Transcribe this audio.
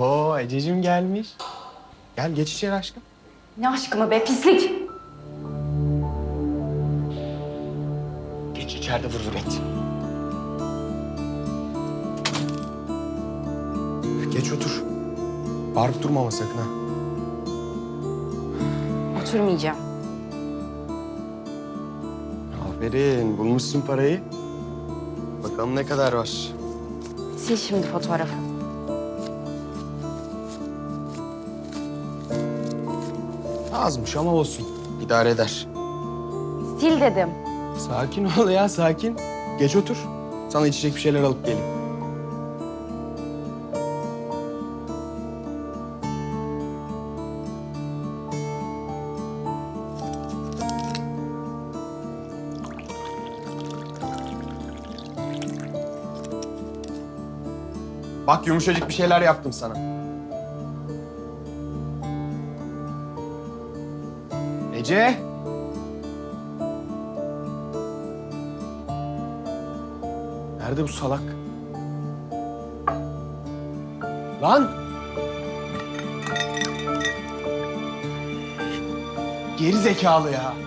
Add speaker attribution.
Speaker 1: Oo Ececiğim gelmiş. Gel geç içeri aşkım.
Speaker 2: Ne aşkımı be pislik.
Speaker 1: Geç içeride vır vır et. Geç otur. Bağırıp durma ama sakın ha.
Speaker 2: Oturmayacağım.
Speaker 1: Aferin bulmuşsun parayı. Bakalım ne kadar var.
Speaker 2: Sil şimdi fotoğrafı.
Speaker 1: Azmış ama olsun. İdare eder.
Speaker 2: Sil dedim.
Speaker 1: Sakin ol ya sakin. Geç otur. Sana içecek bir şeyler alıp geleyim. Bak yumuşacık bir şeyler yaptım sana. Ece. Nerede bu salak? Lan! Geri zekalı ya.